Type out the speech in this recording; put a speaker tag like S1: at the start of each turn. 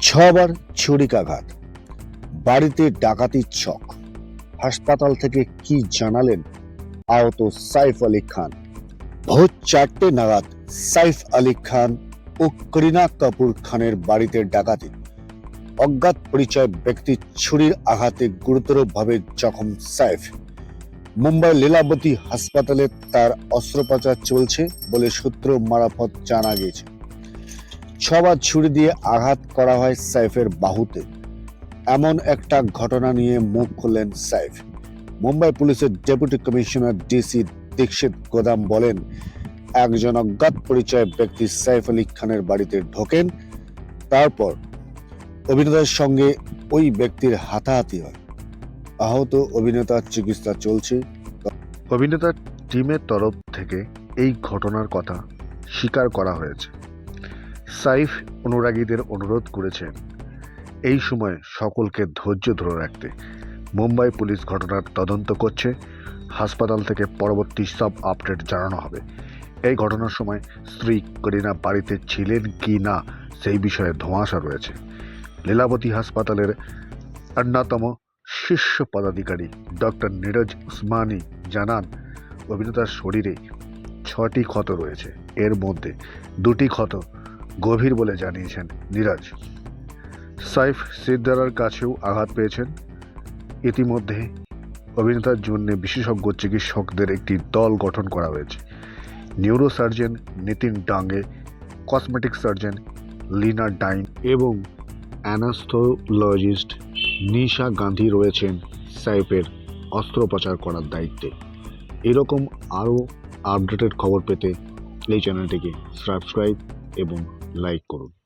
S1: ছবার ছুরিকাঘাত। বাড়িতে ডাকাতির ছক। হাসপাতাল থেকে কি জানালেন আহত সাইফ আলী খান? ভোর চারটে নাগাদ সাইফ আলী খান ও করিনা কাপুর খানের বাড়িতে ডাকাতি। অজ্ঞাত পরিচয় ব্যক্তি ছুরির আঘাতে গুরুতরভাবে জখম সাইফ। মুম্বাই লীলাবতী হাসপাতালে তার অস্ত্রোপচার চলছে বলে সূত্র মারফত জানা গিয়েছে। ছবার ছুরি দিয়ে আঘাত করা হয় সাইফের বাহুতে। এমন একটা ঘটনা নিয়ে মুখ খুললেন সাইফ। মুম্বাই পুলিশের deputy commissioner DC Dikshit Gedam বলেন, একজন অজ্ঞাত পরিচয় ব্যক্তি সাইফ আলী খানের বাড়িতে ঢোকেন, তারপর অভিনেতার সঙ্গে ওই ব্যক্তির হাতাহাতি হয়। আহত অভিনেতার চিকিৎসা চলছে।
S2: অভিনেতার টিমের তরফ থেকে এই ঘটনার কথা স্বীকার করা হয়েছে। সাইফ অনুরাগীদের অনুরোধ করেছেন এই সময় সকলকে ধৈর্য ধরে রাখতে। মুম্বাই পুলিশ ঘটনার তদন্ত করছে, হাসপাতাল থেকে পরবর্তী সব আপডেট জানানো হবে। এই ঘটনার সময় স্ত্রী করিনা বাড়িতে ছিলেন কি না, সেই বিষয়ে ধোঁয়াশা রয়েছে। লীলাবতী হাসপাতালের অন্যতম শীর্ষ পদাধিকারী ডক্টর নীরজ উসমানী জানান, অভিনেতার শরীরে ছটি ক্ষত রয়েছে। এর মধ্যে দুটি ক্ষত গভীর বলে জানিয়েছেন নীরজ। সাইফ সিদ্দারার কাছেও আঘাত পেয়েছেন। ইতিমধ্যে অভিনেতার জন্য বিশেষজ্ঞ চিকিৎসকদের একটি দল গঠন করা হয়েছে। Neurosurgeon Nitin Dange cosmetic surgeon Leena Jain এবং অ্যানাস্থোলজিস্ট নিশা গান্ধী রয়েছেন সাইফের অস্ত্রোপচার করার দায়িত্বে। এরকম আরও আপডেটেড খবর পেতে এই চ্যানেলটিকে সাবস্ক্রাইব এবং লাইক করুন।